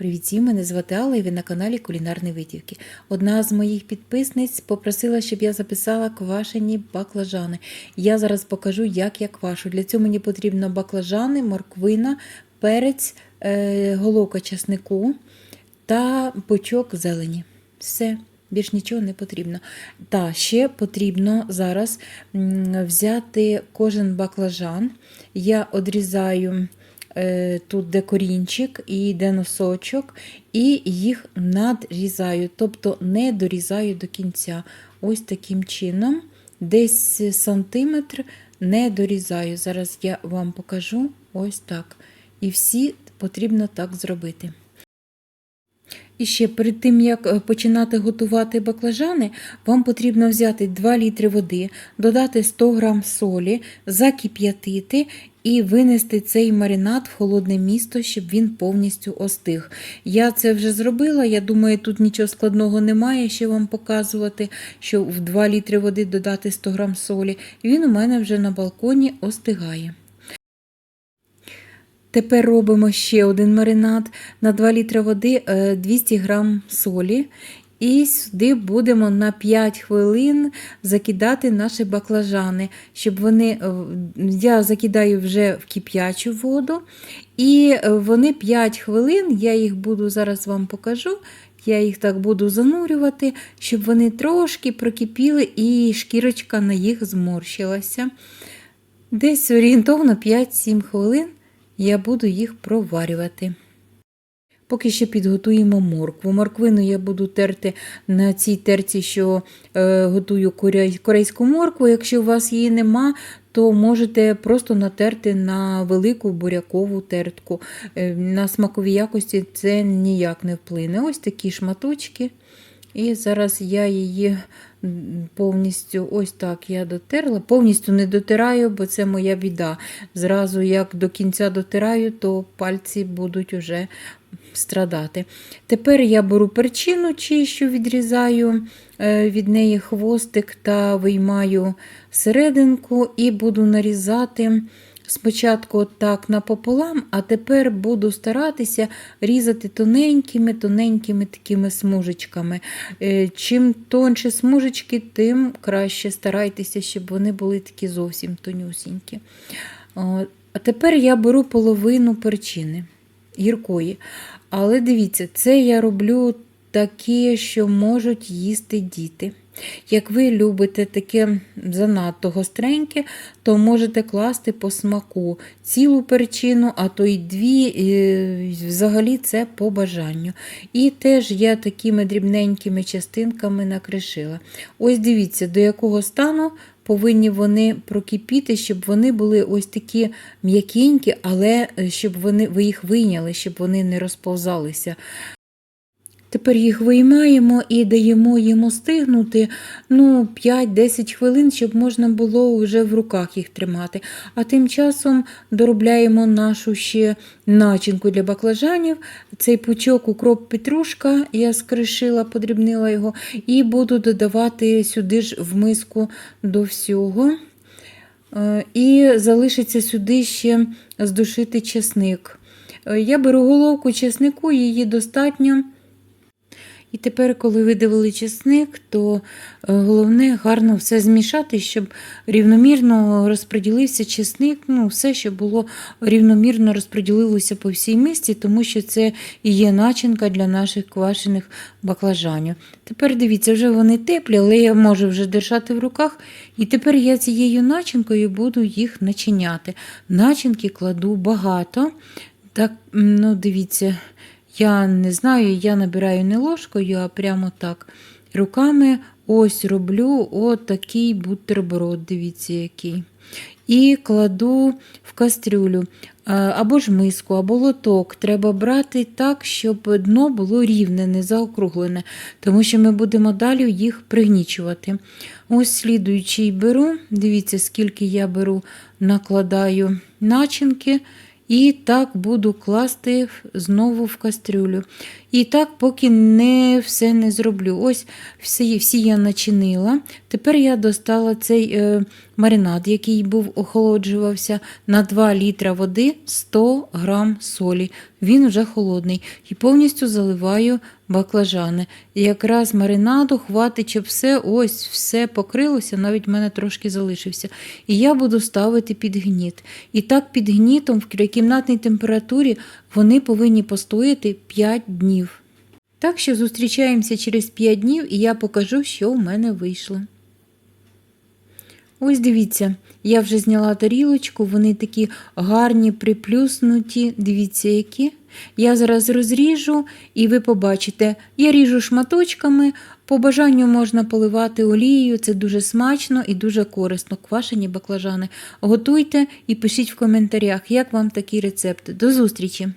Привіт, всім, мене звати Алла і ви на каналі Кулінарні Витівки. Одна з моїх підписниць попросила, щоб я записала квашені баклажани. Я зараз покажу, як я квашу. Для цього мені потрібно баклажани, морквина, перець, е, головка часнику та бочок зелені. Все. Більш нічого не потрібно. Та ще потрібно зараз взяти кожен баклажан. Я одрізаю тут, де корінчик і де носочок, і їх надрізаю, тобто не дорізаю до кінця. Ось таким чином, десь сантиметр не дорізаю. Зараз я вам покажу ось так. І всі потрібно так зробити. І ще перед тим, як е, починати готувати баклажани, вам потрібно взяти 2 літри води, додати 100 г солі, закип'ятити і винести цей маринад в холодне місто, щоб він повністю остиг. Я це вже зробила, я думаю, тут нічого складного немає, ще вам показувати, що в 2 літри води додати 100 г солі. Він у мене вже на балконі остигає. Тепер робимо ще один маринад на 2 літри води е, 200 г солі. І сюди будемо на 5 хвилин закидати наші баклажани, щоб вони, е, я закидаю вже в кип'ячу воду, і е, вони 5 хвилин, я їх буду зараз вам покажу. Я їх так буду занурювати, щоб вони трошки прокипіли і шкірочка на їх зморщилася. Десь орієнтовно 5-7 хвилин я буду їх проварювати. Поки що підготуємо моркву. Морквину я буду терти на цій терці, що е, готую корейську моркву. Якщо у вас її нема, то можете просто натерти на велику бурякову тертку. Е, на смакові якості це ніяк не вплине. Ось такі шматочки. І зараз я її повністю ось так я дотерла. Повністю не дотираю, бо це моя біда. Зразу, як до кінця дотираю, то пальці будуть уже страдати. Тепер я беру перчину чищу, відрізаю від неї хвостик та виймаю серединку і буду нарізати. Спочатку так напополам, а тепер буду старатися різати тоненькими-тоненькими такими смужечками. Чим тонше смужечки, тим краще старайтеся, щоб вони були такі зовсім тонюсінькі. А тепер я беру половину перчини гіркої. Але дивіться, це я роблю такі, що можуть їсти діти. Як ви любите таке занадто гостреньке, то можете класти по смаку цілу перчину, а то й дві, і взагалі це по бажанню. І теж я такими дрібненькими частинками накришила. Ось дивіться, до якого стану повинні вони прокипіти, щоб вони були ось такі м'якенькі, але щоб вони, ви їх вийняли, щоб вони не розповзалися. Тепер їх виймаємо і даємо їм остигнути ну, 5-10 хвилин, щоб можна було вже в руках їх тримати. А тим часом доробляємо нашу ще начинку для баклажанів. Цей пучок укроп петрушка, я скришила, подрібнила його, і буду додавати сюди ж в миску до всього. І залишиться сюди ще здушити чесник. Я беру головку чеснику, її достатньо. І тепер, коли видавили чесник, то головне гарно все змішати, щоб рівномірно розподілився чесник, ну, все, щоб було рівномірно розподілилося по всій мисці, тому що це і є начинка для наших квашених баклажанів. Тепер дивіться, вже вони теплі, але я можу вже держати в руках. І тепер я цією начинкою буду їх начиняти. Начинки кладу багато. Так, ну, дивіться. Я не знаю, я набираю не ложкою, а прямо так. Руками ось роблю отакий бутерброд, дивіться, який. І кладу в кастрюлю або ж миску, або лоток. Треба брати так, щоб дно було рівне, не заокруглене, тому що ми будемо далі їх пригнічувати. Ось слідуючий беру, дивіться, скільки я беру, накладаю начинки. І так буду класти знову в кастрюлю. І так, поки не все не зроблю. Ось всі всі я начинила. Тепер я достала цей е, маринад, який був охолоджувався на 2 літра води 100 грам солі. Він вже холодний. І повністю заливаю баклажани. І якраз маринаду хватить, щоб все ось все покрилося, навіть в мене трошки залишився. І я буду ставити під гніт. І так під гнітом в кімнатній температурі вони повинні постояти 5 днів. Так що зустрічаємося через 5 днів і я покажу, що в мене вийшло. Ось дивіться, я вже зняла тарілочку, вони такі гарні, приплюснуті. Дивіться, які. Я зараз розріжу, і ви побачите, я ріжу шматочками. По бажанню можна поливати олією, це дуже смачно і дуже корисно. Квашені баклажани. Готуйте і пишіть в коментарях, як вам такий рецепт. До зустрічі!